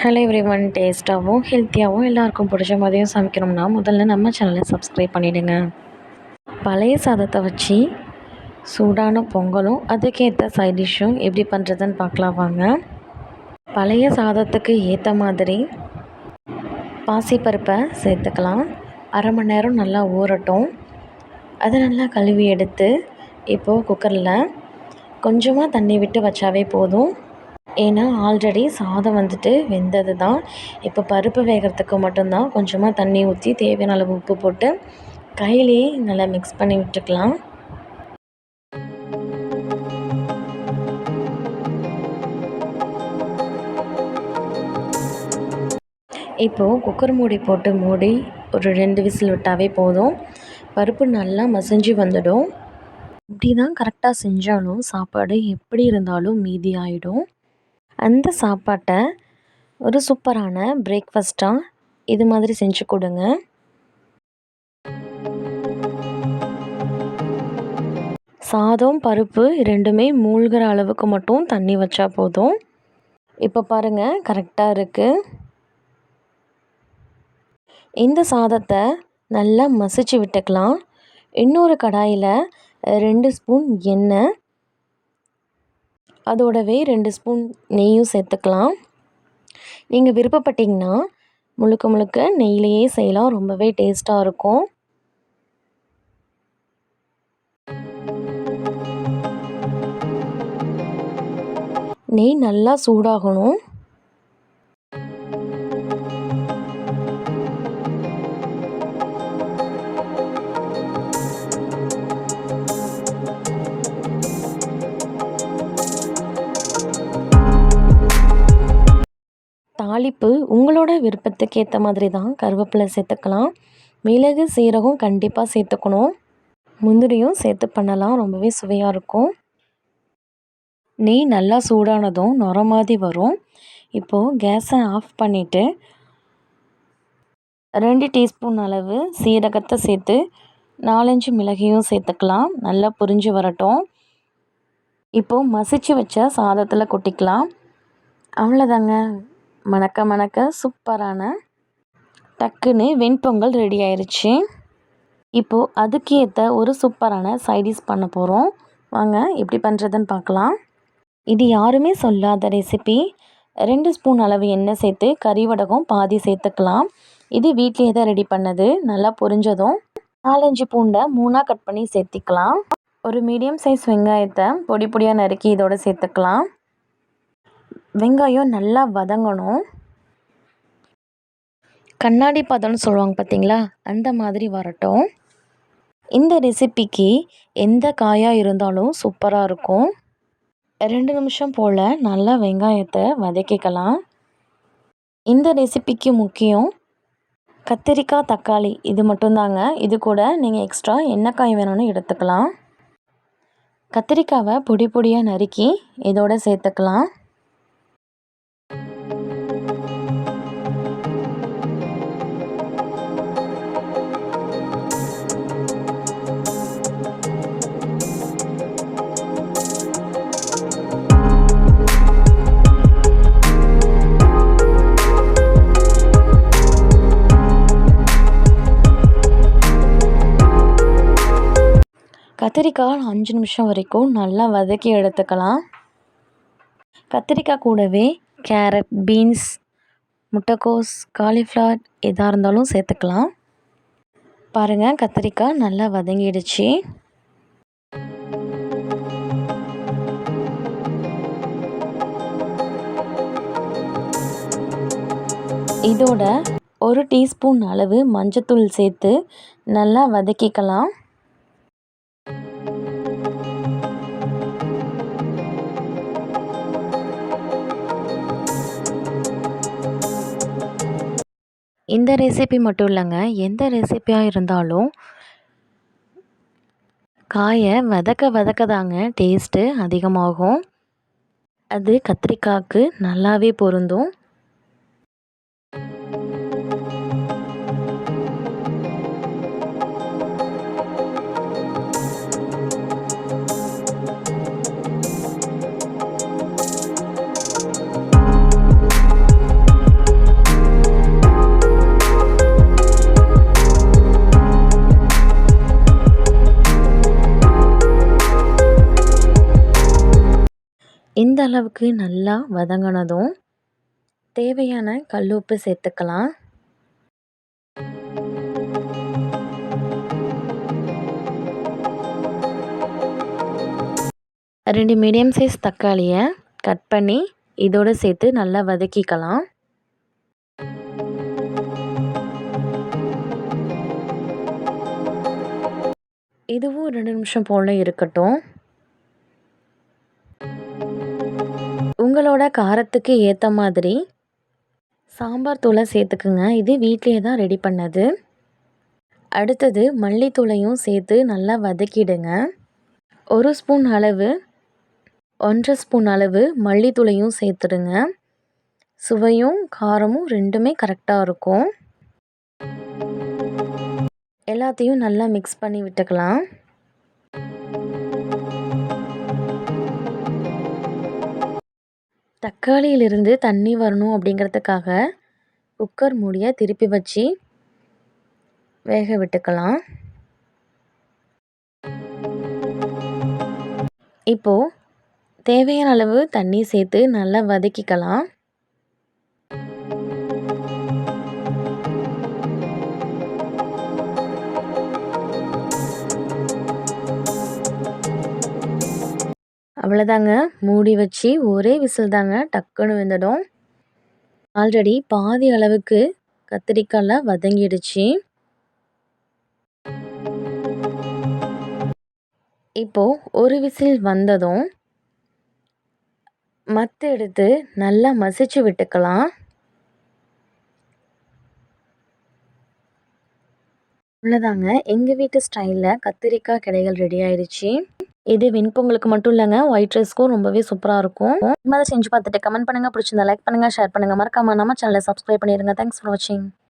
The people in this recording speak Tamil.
ஹலோ எவ்ரி ஒன் டேஸ்ட்டாகவும் ஹெல்த்தியாகவும் எல்லாருக்கும் பிடிச்ச மாதிரியும் சமைக்கணும்னா முதல்ல நம்ம சேனலை சப்ஸ்கிரைப் பண்ணிவிடுங்க பழைய சாதத்தை வச்சு சூடான பொங்கலும் அதுக்கேற்ற சைட் டிஷ்ஷும் எப்படி பண்ணுறதுன்னு பார்க்கலாம் வாங்க. பழைய சாதத்துக்கு ஏற்ற மாதிரி பாசிப்பருப்பை சேர்த்துக்கலாம். அரை மணி நேரம் நல்லா ஊறட்டும். அதை நல்லா கழுவி எடுத்து இப்போது குக்கரில் கொஞ்சமாக தண்ணி விட்டு வச்சாவே போதும். ஏன்னா ஆல்ரெடி சாதம் வந்துட்டு வெந்தது தான் இப்போ பருப்பு வேகிறதுக்கு மட்டும்தான். கொஞ்சமாக தண்ணி ஊற்றி தேவையான அளவு உப்பு போட்டு கையிலேயே நல்லா மிக்ஸ் பண்ணி விட்டுக்கலாம். இப்போது குக்கர் மூடி போட்டு மூடி ஒரு ரெண்டு விசில் விட்டாவே போதும். பருப்பு நல்லா மசிஞ்சு வந்துடும். இப்படி தான் கரெக்டாக செஞ்சாலும் சாப்பாடு எப்படி இருந்தாலும் மீதி ஆகிடும் அந்த சாப்பாட்டை ஒரு சூப்பரான பிரேக்ஃபாஸ்ட்டாக இது மாதிரி செஞ்சு கொடுங்க. சாதம் பருப்பு ரெண்டுமே மூழ்கிற அளவுக்கு மட்டும் தண்ணி வச்சா போதும். இப்போ பாருங்கள் கரெக்டாக இருக்குது இந்த சாதத்தை நல்லா மசிச்சு விட்டுக்கலாம். இன்னொரு கடாயில் ரெண்டு ஸ்பூன் எண்ணெய் அதோடவே ரெண்டு ஸ்பூன் நெய்யும் சேர்த்துக்கலாம். நீங்கள் விருப்பப்பட்டிங்கன்னா முழுக்க முழுக்க நெய்லேயே செய்யலாம். ரொம்பவே டேஸ்ட்டாக இருக்கும். நெய் நல்லா சூடாகணும். தாளிப்பு உங்களோட விருப்பத்துக்கு ஏற்ற மாதிரி தான் கருவேப்பிலை சேர்த்துக்கலாம். மிளகு சீரகம் கண்டிப்பாக சேர்த்துக்கணும். முந்திரியும் சேர்த்து பண்ணலாம். ரொம்பவே சுவையாக இருக்கும். நெய் நல்லா சூடானதும் நுர மாதிரி வரும். இப்போது கேஸை ஆஃப் பண்ணிவிட்டு ரெண்டு டீஸ்பூன் அளவு சீரகத்தை சேர்த்து நாலஞ்சு மிளகையும் சேர்த்துக்கலாம். நல்லா புரிஞ்சு வரட்டும். இப்போது மசிச்சு வச்ச சாதத்தில் கொட்டிக்கலாம். அவ்வளோதாங்க மணக்க மணக்க சூப்பரான டக்குன்னு வெண்பொங்கல் ரெடி ஆயிடுச்சு இப்போது அதுக்கு ஏற்ற ஒரு சூப்பரான சைடிஸ் பண்ண போகிறோம் வாங்க எப்படி பண்ணுறதுன்னு பார்க்கலாம். இது யாருமே சொல்லாத ரெசிபி ரெண்டு ஸ்பூன் அளவு எண்ணெய் சேர்த்து கறிவடகம் பாதி சேர்த்துக்கலாம். இது வீட்லேயே தான் ரெடி பண்ணது. நல்லா பொரிஞ்சதும் நாலஞ்சு பூண்டை மூணாக கட் பண்ணி சேர்த்திக்கலாம். ஒரு மீடியம் சைஸ் வெங்காயத்தை பொடி பொடியாக நறுக்கி இதோடு சேர்த்துக்கலாம். வெங்காயம் நல்லா வதங்கணும். கண்ணாடி பதம்னு சொல்லுவாங்க பார்த்தீங்களா? அந்த மாதிரி வரட்டும். இந்த ரெசிபிக்கு எந்த காயாக இருந்தாலும் சூப்பராக இருக்கும். ரெண்டு நிமிஷம் போல் நல்லா வெங்காயத்தை வதக்கிக்கலாம். இந்த ரெசிபிக்கு முக்கியம் கத்திரிக்காய் தக்காளி. இது மட்டும்தாங்க. இது கூட நீங்கள் எக்ஸ்ட்ரா எண்ணெய்க்காய் வேணும்னு எடுத்துக்கலாம். கத்திரிக்காவை பொடி பொடியாக நறுக்கி இதோட சேர்த்துக்கலாம். கத்திரிக்காய் அஞ்சு நிமிஷம் வரைக்கும் நல்லா வதக்கி எடுத்துக்கலாம். கத்திரிக்காய் கூடவே கேரட் பீன்ஸ் முட்டைக்கோஸ் காலிஃப்ளவர் எதாக இருந்தாலும் சேர்த்துக்கலாம். பாருங்கள் கத்திரிக்காய் நல்லா வதங்கிடுச்சு. இதோட ஒரு டீஸ்பூன் அளவு மஞ்சத்தூள் சேர்த்து நல்லா வதக்கிக்கலாம். இந்த ரெசிபி மட்டும் இல்லைங்க. எந்த ரெசிபியாக இருந்தாலும் காயை வதக்க வதக்க தாங்க டேஸ்ட்டு அதிகமாகும். அது கத்திரிக்காய்க்கு நல்லாவே பொருந்தும். அளவுக்கு நல்லா வதங்கினதும் தேவையான கல்லுப்பு சேர்த்துக்கலாம். ரெண்டு மீடியம் சைஸ் தக்காளியை கட் பண்ணி இதோடு சேர்த்து நல்லா வதக்கிக்கலாம். இதுவும் ரெண்டு நிமிஷம் போல் இருக்கட்டும். உங்களோட காரத்துக்கு ஏற்ற மாதிரி சாம்பார் தூளை சேர்த்துக்குங்க. இது வீட்லேயே தான் ரெடி பண்ணது. அடுத்தது மல்லித்தூளையும் சேர்த்து நல்லா வதக்கிடுங்க. ஒரு ஸ்பூன் அளவு ஒன்றரை ஸ்பூன் அளவு மல்லித்தூளையும் சேர்த்துடுங்க. சுவையும் காரமும் ரெண்டுமே கரெக்டாக இருக்கும். எல்லாத்தையும் நல்லா மிக்ஸ் பண்ணி விட்டுக்கலாம். தக்காளியிலிருந்து தண்ணி வரணும் அப்படிங்கிறதுக்காக குக்கர் மூடியை திருப்பி வச்சு வேக விட்டுக்கலாம். இப்போது தேவையான அளவு தண்ணி சேர்த்து நல்லா வதக்கிக்கலாம். அவ்வளோதாங்க மூடி வச்சு ஒரே விசில் தாங்க டக்குன்னு வெந்துடும் ஆல்ரெடி பாதி அளவுக்கு கத்திரிக்காயில் வதங்கிடுச்சு. இப்போது ஒரு விசில் வந்ததும் மத்து எடுத்து நல்லா மசிச்சு விட்டுக்கலாம். அவ்வளோதாங்க எங்கள் வீட்டு ஸ்டைலில் கத்திரிக்காய் கிடைகள் ரெடி ஆயிடுச்சு. இது வெண்பொங்கலுக்கு மட்டும் இல்லைங்க. ஒயிட் ரைஸ்க்கும் ரொம்பவே சூப்பராக இருக்கும். இது மாதிரி செஞ்சு பார்த்துட்டு கமெண்ட் பண்ணுங்கள் பிடிச்சிருந்தா லைக் பண்ணுங்கள் ஷேர் பண்ணுங்கள் மறக்காம நம்ம சேனலை சப்ஸ்கிரைப் பண்ணிடுங்க தேங்க்ஸ் ஃபார் வாட்சிங்